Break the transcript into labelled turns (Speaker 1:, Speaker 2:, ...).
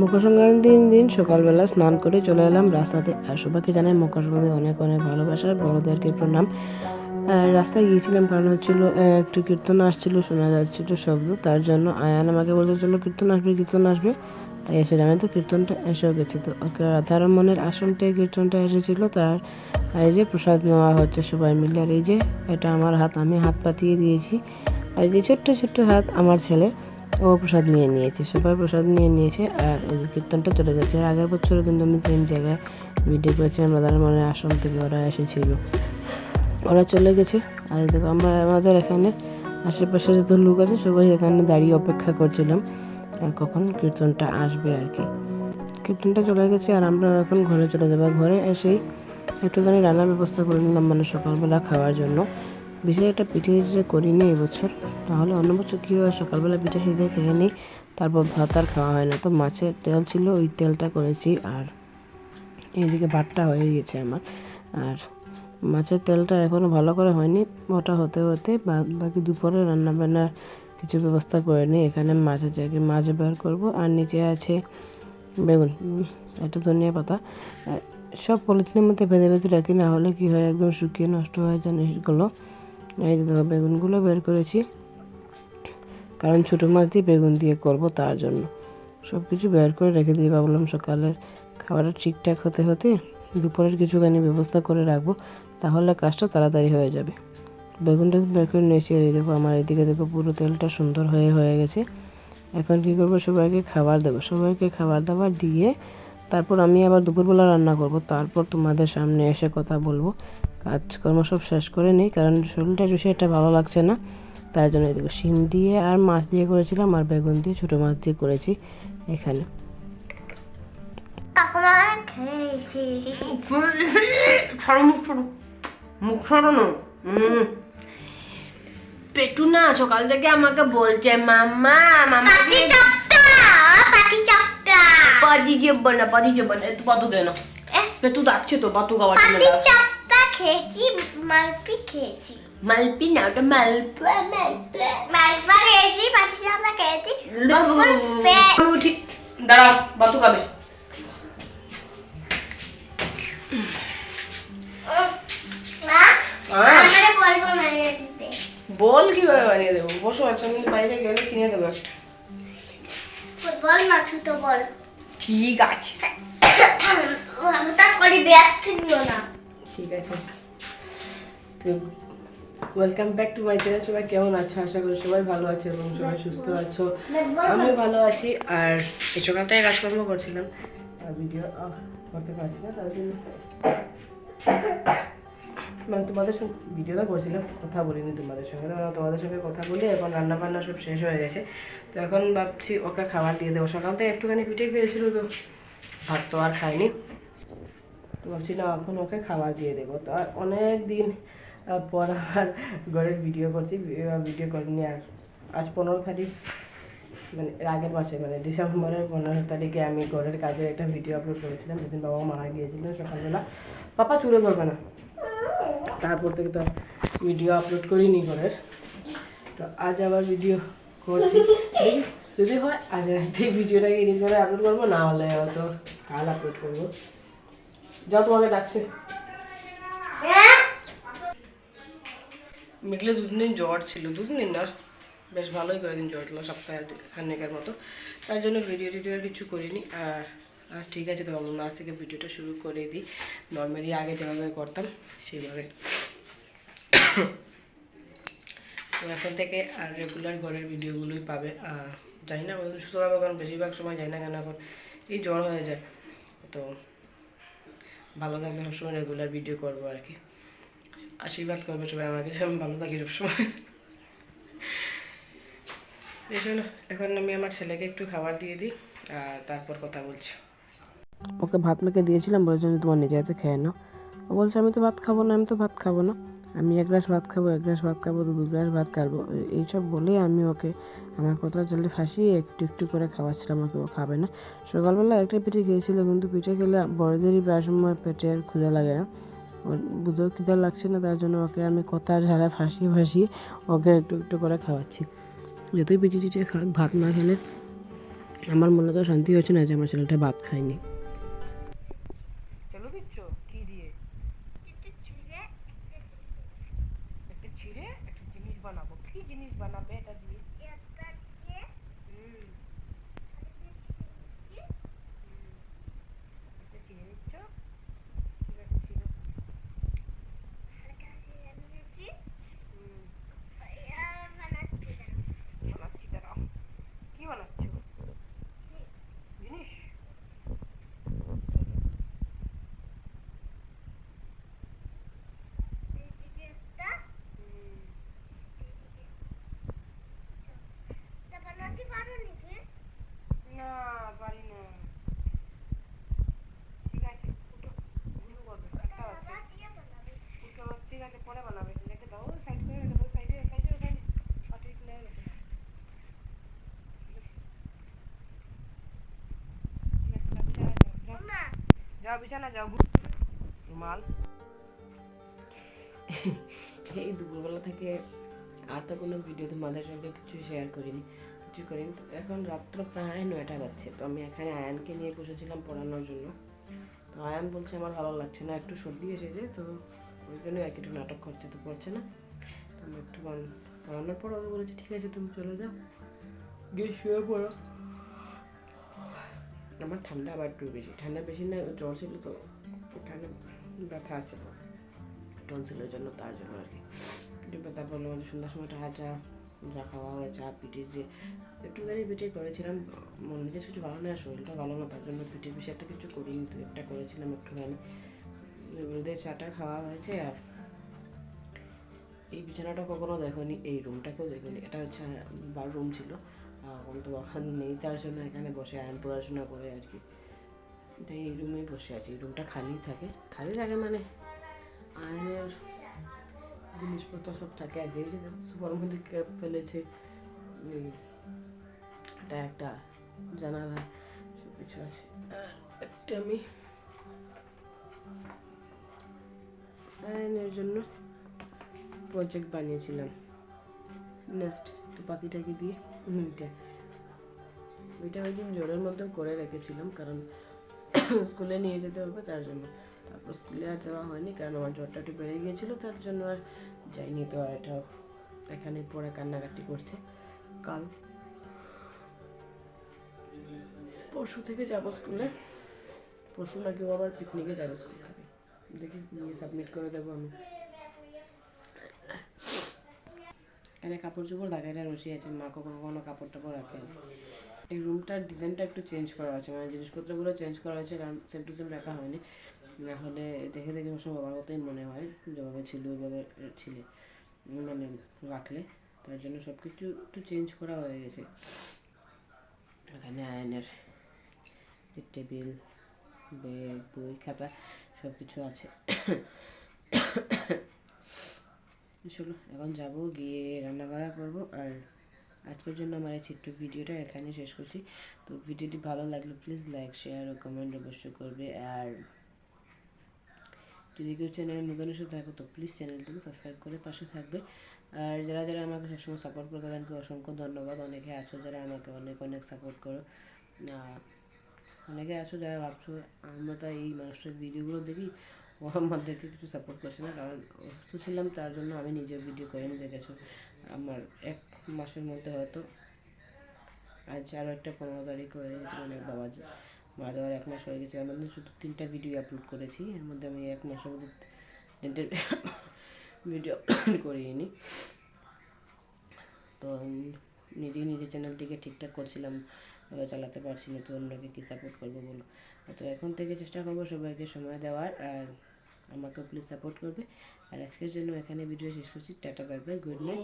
Speaker 1: মকর সংক্রান্তির দিন সকালবেলা স্নান করে চলে এলাম রাস্তাতে। আর সবাইকে জানাই মকর সংক্রান্তি অনেক অনেক ভালোবাসার বড়দেরকে প্রণাম। রাস্তায় গিয়েছিলাম কারণ হচ্ছিল একটু কীর্তন আসছিল, শোনা যাচ্ছিল শব্দ। তার জন্য আয়ান আমাকে বলতে চলো কীর্তন আসবে কীর্তন আসবে। তাই এসে আমি তো কীর্তনটা এসেও গেছি। তো ওকে রাধারমনের আসন থেকে কীর্তনটা এসেছিল। তার, এই যে প্রসাদ নেওয়া হচ্ছে সবাই মিলে। আর এই যে, এটা আমার হাত, আমি হাত পাতিয়ে দিয়েছি। আর এই যে ছোট্ট ছোট্ট হাত আমার ছেলে ও প্রসাদ নিয়ে নিয়েছে সবাই প্রসাদ নিয়ে নিয়েছে আর ওই কীর্তনটা চলে যাচ্ছে। আর আগের বছরও কিন্তু আমি সেম জায়গায় ভিডিও করেছিলাম রাধারমনের আসন থেকে ওরা এসেছিল। ওরা চলে গেছে। আর দেখো আমরা, আমাদের এখানে আশেপাশে যত লোক আছে, সবাই এখানে দাঁড়িয়ে অপেক্ষা করছিলাম আর কখন কীর্তনটা আসবে আর কি। কীর্তনটা চলে গেছে আর আমরা এখন ঘরে চলে যাব। ঘরে এসেই একটুখানি রান্নার ব্যবস্থা করে নিলাম মানে সকালবেলা খাওয়ার জন্য। বিশেষ একটা পিঠে টিঠে করিনি এবছর, তাহলে অন্য বছর কী হয়? সকালবেলা পিঠে সিজে খেয়ে নিই, তারপর ভাত আর খাওয়া হয় না। তো মাছের তেল ছিল, ওই তেলটা করেছি আর এইদিকে ভাতটা হয়ে গেছে আমার। আর মাছের তেলটা এখনও ভালো করে হয়নি ওটা হতে হতে বাকি দুপুরে রান্না বান্নার কিছু ব্যবস্থা করে নিই। এখানে মাছের জায়গায় মাছ বের করব, আর নিচে আছে বেগুন, একটা ধনিয়া পাতা। সব পলিথিনের মধ্যে ভেদে ভেদে রাখি, না হলে কী হয়, একদম শুকিয়ে নষ্ট হয়ে যায় জিনিসগুলো এই দেখো বেগুনগুলো বের করেছি। কারণ ছোটো মাছ দিয়ে বেগুন দিয়ে করব তার জন্য। সব কিছু বের করে রেখে দিয়ে ভাবলাম সকালের খাবারটা ঠিকঠাক হতে হতে দুপুরের কিছুখানি ব্যবস্থা করে রাখব, তাহলে কাজটা তাড়াতাড়ি হয়ে যাবে। বেগুনটা বের করে নিয়েছি, আর দেখো আমার এদিকে দেখো পুরো তেলটা সুন্দর হয়ে হয়ে গেছে। এখন কী করব, সবাইকে খাবার দেবো। সবাইকে খাবার দাবার দিয়ে তারপর আমি আবার দুপুরবেলা রান্না করব। তারপর তোমাদের সামনে এসে কথা বলব। কাজকর্ম সব শেষ করে নিই কারণ শরীরটা বেশি একটা ভালো লাগছে না। তার জন্য এদিকে শিম দিয়ে আর মাছ দিয়ে করেছিলাম আর বেগুন দিয়ে ছোটো মাছ দিয়ে করেছি এখানে। মুখ মুখ পেটু না সকাল থেকে আমাকে বলছে মাম্মা মাম্মা
Speaker 2: পাটি চাপটা পাটি চাপটা।
Speaker 1: পাজি যাব না পাজি যাব না একটু পাতু দে পেটু ডাকছে তো পাতু খাওয়ার জন্য
Speaker 2: মালপি খেয়েছি
Speaker 1: মালপি না ওটা
Speaker 2: খেয়েছি পাটি খেয়েছি
Speaker 1: উঠি বাতু খাবে বল কীভাবে বানিয়ে দেবো বসো আচ্ছা আমি বাইরে গেলে কিনে দেবো একটা
Speaker 2: ফুটবল না ছুতো বল
Speaker 1: ঠিক আছে
Speaker 2: ওটা করি কিনলো না
Speaker 1: ঠিক আছে তো welcome back to my channel সবাই কেমন আছো? আশা করি সবাই ভালো আছে এবং সবাই সুস্থ আছো। আমিও ভালো আছি। আর এই সকাল থেকে কাজকর্ম করছিলাম। ভিডিও করতে পারছি না, তার জন্য। মানে তোমাদের সঙ্গে ভিডিওটা করছিলাম, কথা বলিনি তোমাদের সঙ্গে। তো তোমাদের সঙ্গে কথা বলি এখন রান্না বান্না সব শেষ হয়ে গেছে। তো এখন ভাবছি ওকে খাবার দিয়ে দেবো। সকাল থেকে একটুখানি পিঠে খেয়েছিল তো, ভাত তো আর খাইনি। তো ভাবছিলাম এখন ওকে খাবার দিয়ে দেবো। তো আর অনেক দিন পর আর ঘরের ভিডিও করছি ভিডিও করিনি আর আজ পনেরো তারিখ মানে এর আগের মাসে মানে ডিসেম্বরের পনেরো তারিখে আমি ঘরের কাজের একটা ভিডিও আপলোড করেছিলাম যেদিন বাবা মারা গিয়েছিল সকালবেলা। পাপা চুলে ধরবে না। তারপর থেকে তো ভিডিও আপলোড করিনি ঘরের। তো আজ আবার ভিডিও করছি। যদি হয়, আজ রাতে ভিডিওটাকে এডিট করে আপলোড করব, না হলে হয়তো কাল আপলোড করব। যাও তোমাকে ডাকছে। মিডলে দুদিন জ্বর ছিল দুদিন না, বেশ ভালোই কয়েকদিন জ্বর ছিল, সপ্তাহে খানেকের মতো। তার জন্য ভিডিও টিডিও কিছু করিনি, আর আজ ঠিক আছে, তো ভাবলাম আজ থেকে ভিডিওটা শুরু করে দিই। নর্মালি আগে যেভাবে করতাম, সেইভাবে। তো এখন থেকে আর রেগুলার ঘরের ভিডিওগুলোই পাবে, আর জানি না সুস্থ পাবে কারণ বেশিরভাগ সময় জানি না কেন এখন এই জ্বর হয়ে যায়। তো ভালো থাকলে সবসময় রেগুলার ভিডিও করব আর কি। আশীর্বাদ করবে সবাই আমাকে যে আমি ভালো থাকি সবসময়। শোনো এখন আমি আমার ছেলেকে একটু খাবার দিয়ে দিই, আর তারপর কথা বলছি। ওকে ভাত মেখে দিয়েছিলাম বলেছে যে তোমার নিজে হাতে খেয়ে নাও। ও বলছে, আমি তো ভাত খাব না, আমি তো ভাত খাব না। আমি এক গ্লাস ভাত খাব, এক গ্লাস ভাত খাব দু গ্লাস ভাত খাব। এই- এইসব বলেই আমি ওকে আমার কথা চলে ফাঁসিয়ে একটু একটু করে খাওয়াচ্ছিলাম, ওকে ও খাবে না। সকালবেলা একটা পিঠে খেয়েছিল, কিন্তু পিঠে খেলে বড়দেরই প্রায় সময় পেটে আর ক্ষুধা লাগে না। ওর বুঝেও খিদা লাগছে না তার জন্য ওকে আমি কথার ঝাড়া ফাঁসিয়ে ফাঁসিয়ে ওকে একটু একটু করে খাওয়াচ্ছি। যতই পিঠে টিঠে খাক ভাত না খেলে আমার মনে তো শান্তি হয়েছে না যে আমার ছেলেটা ভাত খায়নি। বানাবো। কি জিনিস বানাবে এটা দিয়ে
Speaker 2: একটা দিয়ে
Speaker 1: হুম
Speaker 2: কি
Speaker 1: এটা চিনে নিচ্ছ ঠিক আছে ছিঁড়ো
Speaker 2: হালকা ছিঁড়ে নিয়েছি
Speaker 1: হুম
Speaker 2: আর বানাচ্ছি দাঁড়াও।
Speaker 1: বানাচ্ছি দাঁড়াও কি বানাচ্ছ জিনিস
Speaker 2: এইদিকে একটা
Speaker 1: হুম
Speaker 2: এইদিকে তা বানাতে পারো নাকি
Speaker 1: না পারি না ঠিক আছে উঠো ঘুরু করবে একটা আছে
Speaker 2: বাবা দিয়ে বানাবে
Speaker 1: উঠো ঠিক আছে পরে বানাবে রেখে দাও সাইড করে রেখে দাও সাইডে সাইডে ওখানে পাটি খুলে রেখে দাও ঠিক আছে ঠিক আছে, যাও, বিছানায় যাও, যাও।
Speaker 2: মা
Speaker 1: যাও বিছানা যাও রুমাল এই দুপুরবেলা থেকে আর তো কোনো ভিডিও তোমাদের সঙ্গে কিছু শেয়ার করিনি কিছু করিনি। তো এখন রাত্র প্রায় নয়টা বাজছে তো আমি এখানে আয়ানকে নিয়ে বসেছিলাম পড়ানোর জন্য। তো আয়ান বলছে আমার ভালো লাগছে না একটু সর্দি এসেছে তো ওই জন্য আর একটু নাটক করছে তো পড়ছে না। তো আমি একটু পড়ানোর পর ওকে বলেছি ঠিক আছে তুমি চলে যাও। গিয়ে শুয়ে পড়ো। আমার ঠান্ডা আবার একটু বেশি। ঠান্ডা বেশি না, জ্বর ছিল তো, ঠান্ডা ব্যথা আছে টনসিলের জন্য তার জন্য আর কি। পড়ল আমাদের সন্ধ্যার সময় হাঁটা যা খাওয়া হয় চা পিঠে যে একটুখানি পিঠে করেছিলাম, মন মেজাজ কিছু ভালো না শরীরটা ভালো না, তার জন্য পিঠে বেশি একটা কিছু করিনি তো একটা করেছিলাম একটুখানি। দিয়ে চাটা খাওয়া হয়েছে আর এই বিছানাটা কখনো দেখোনি, এই রুমটাকেও দেখোনি। এটা হচ্ছে বার রুম ছিল। তো এখন নেই, তার জন্য এখানে বসে আয়ন পড়াশোনা করে আর কি। তাই এই রুমেই বসে আছি, এই রুমটা খালি থাকে। খালি থাকে মানে আয়নের জিনিসপত্র সব থাকে আর এই সুপার মধ্যে ক্যাপ ফেলেছে এটা একটা জানালা সব কিছু আছে একটা আমি আয়নের জন্য প্রজেক্ট বানিয়েছিলাম। নেক্সট একটু পাখি টাকি দিয়ে ওইটা। ওইটা ওই দিন জোরের মধ্যেও করে রেখেছিলাম, কারণ স্কুলে নিয়ে যেতে হবে তার জন্য। তারপর স্কুলে আর যাওয়া হয়নি, কারণ আমার জ্বরটা একটু বেড়ে গিয়েছিল, তার জন্য আর যাইনি তো, আর এটা এখানে পড়ে কান্নাকাটি করছে। কাল পরশু থেকে যাব স্কুলে। পরশু নাকি আবার পিকনিকে যাবে স্কুল থেকে। দেখি, নিয়ে সাবমিট করে দেবো আমি। এখানে কাপড় চোপড় লাগাই রসি আছে। মা কখনো কখনো কাপড় টাপড় রাখে। এই রুমটার ডিজাইনটা একটু চেঞ্জ করা হয়েছে। মানে জিনিসপত্রগুলো চেঞ্জ করা হয়েছে, কারণ সেম টু সেম রাখা হয়নি। না হলে দেখে দেখে সব বাবার কথাই মনে হয়, যেভাবে ছিল ওইভাবে ছিল মানে রাখলে। তার জন্য সব কিছু একটু চেঞ্জ করা হয়ে গেছে। এখানে আয়নের টেবিল বই, খাতা সব কিছু আছে। চলো, এখন যাব, গিয়ে রান্না বান্না করব। আর আজকের জন্য আমার এই ছোট্ট ভিডিওটা এখানে শেষ করছি। তো ভিডিওটি ভালো লাগলে প্লিজ লাইক শেয়ার ও কমেন্ট অবশ্যই করবে। আর যদি কেউ চ্যানেলে নতুন এসে থাকো, তো প্লিজ চ্যানেলটিকে সাবস্ক্রাইব করে পাশে থাকবে। আর যারা যারা আমাকে সবসময় সাপোর্ট করে, তাদেরকে অসংখ্য ধন্যবাদ। অনেকে আছো যারা আমাকে অনেক অনেক সাপোর্ট করো। অনেকে আছো যারা ভাবছ আমরা তো এই মানুষটার ভিডিওগুলো দেখি আমাদেরকে কিছু সাপোর্ট করছে না, কারণ অসুস্থ ছিলাম, তার জন্য আমি নিজের ভিডিও করে নিতে গেছো। আমার এক মাসের মধ্যে হয়তো আজ আরও একটা পনেরো তারিখ হয়ে গেছে মানে বাবা মারা যাওয়ার এক মাস হয়ে গেছে। আমি মধ্যে শুধু তিনটা ভিডিও আপলোড করেছি, এর মধ্যে আমি এক মাসের মধ্যে তিনটে ভিডিও আপলোড করিনি। তো নিজেই নিজের চ্যানেলটিকে ঠিকঠাক করছিলাম চালাতে পারছি না, তো অন্যকে কী সাপোর্ট করব বলো? তো এখন থেকে চেষ্টা করব সবাইকে সময় দেওয়ার, আর আমাকেও প্লিজ সাপোর্ট করবে। আর আজকের জন্য এখানে ভিডিও শেষ করছি। Tata bye bye good night